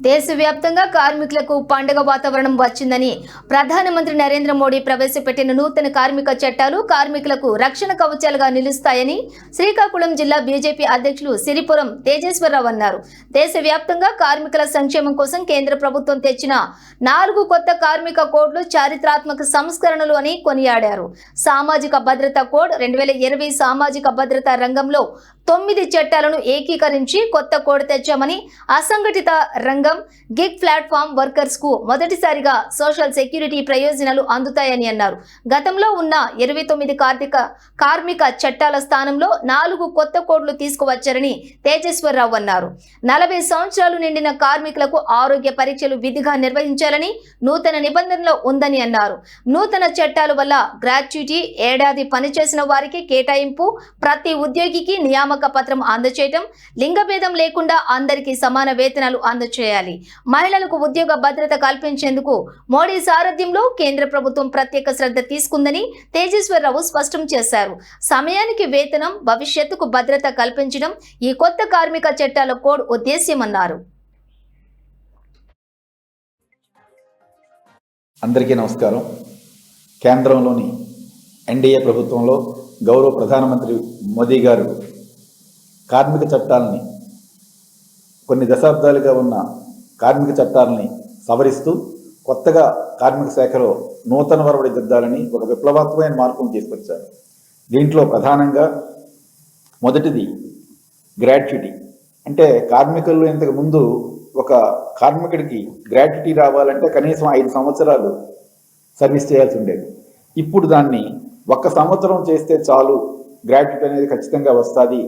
దేశవ్యాప్తంగా కార్మికులకు పండుగ వాతావరణం వచ్చిందని ప్రధానమంత్రి నరేంద్ర మోడీ ప్రవేశపెట్టిన నూతన కార్మిక చట్టాలు కార్మికులకు రక్షణ కవచాలుగా నిలుస్తాయని శ్రీకాకుళం జిల్లా బీజేపీ అధ్యక్షులు సిరిపురం తేజేశ్వరరావు అన్నారు. దేశవ్యాప్తంగా కార్మికుల సంక్షేమం కోసం కేంద్ర ప్రభుత్వం తెచ్చిన నాలుగు కొత్త కార్మిక కోడ్లు చారిత్రాత్మక సంస్కరణలు అని కొనియాడారు. సామాజిక భద్రత కోడ్ రెండు వేల ఇరవై సామాజిక భద్రత రంగంలో తొమ్మిది చట్టాలను ఏకీకరించి కొత్త కోడ్ తెచ్చామని అసంఘటిత రంగం గిగ్ ప్లాట్ఫామ్ వర్కర్స్కు మొదటిసారిగా సోషల్ సెక్యూరిటీ ప్రయోజనాలు అందుతాయని అన్నారు. గతంలో ఉన్న ఇరవై తొమ్మిది కార్మిక కార్మిక చట్టాల స్థానంలో నాలుగు కొత్త కోడ్లు తీసుకువచ్చారని తేజేశ్వరరావు అన్నారు. నలభై సంవత్సరాలు నిండిన కార్మికులకు ఆరోగ్య పరీక్షలు విధిగా నిర్వహించాలని నూతన నిబంధనలో ఉందని అన్నారు. నూతన చట్టాల వల్ల గ్రాట్యుటీ ఏడాది పనిచేసిన వారికి కేటాయింపు ప్రతి ఉద్యోగికి నియామక పత్రం అందచేయటం లింగభేదం లేకుండా అందరికీ సమాన వేతనాలు అందచేయాలి. మహిళలకు ఉద్యోగ భద్రత కల్పించేందుకు మోడీ సారథ్యంలో కేంద్ర ప్రభుత్వం ప్రత్యేక శ్రద్ధ తీసుకుందని తేజేశ్వరరావు స్పష్టం చేశారు. సమయానికి వేతనం భవిష్యత్తుకు భద్రత కల్పించడం ఈ కొత్త కార్మిక చట్టాల కోడ్ ఉద్దేశ్యమన్నారు. అందరికీ నమస్కారం. కేంద్రంలోని ఎన్డీఏ ప్రభుత్వంలో గౌరవ ప్రధానమంత్రి మోదీ గారు కార్మిక చట్టాలని కొన్ని దశాబ్దాలుగా ఉన్న కార్మిక చట్టాలని సవరిస్తూ కొత్తగా కార్మిక శాఖలో నూతన వరవడి దిద్దాలని ఒక విప్లవాత్మకమైన మార్పును తీసుకొచ్చారు. దీంట్లో ప్రధానంగా మొదటిది గ్రాట్యుటీ. అంటే కార్మికులు ఇంతకు ముందు ఒక కార్మికుడికి గ్రాట్యుటీ రావాలంటే కనీసం ఐదు సంవత్సరాలు సర్వీస్ చేయాల్సి ఉండేది. ఇప్పుడు దాన్ని ఒక్క సంవత్సరం చేస్తే చాలు గ్రాట్యుటీ అనేది ఖచ్చితంగా వస్తుంది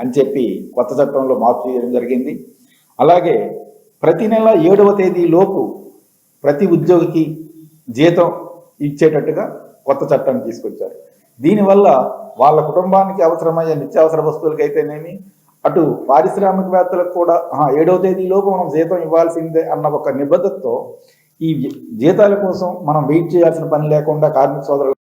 అని చెప్పి కొత్త చట్టంలో మార్పు చేయడం జరిగింది. అలాగే ప్రతి నెల ఏడవ తేదీ లోపు ప్రతి ఉద్యోగికి జీతం ఇచ్చేటట్టుగా కొత్త చట్టాన్ని తీసుకొచ్చారు. దీనివల్ల వాళ్ళ కుటుంబానికి అవసరమయ్యే నిత్యావసర వస్తువులకైతేనేమి అటు పారిశ్రామికవేత్తలకు కూడా ఏడవ తేదీలోపు మనం జీతం ఇవ్వాల్సిందే అన్న ఒక నిబద్ధతతో ఈ జీతాల కోసం మనం వెయిట్ చేయాల్సిన పని లేకుండా కార్మిక సోదరులు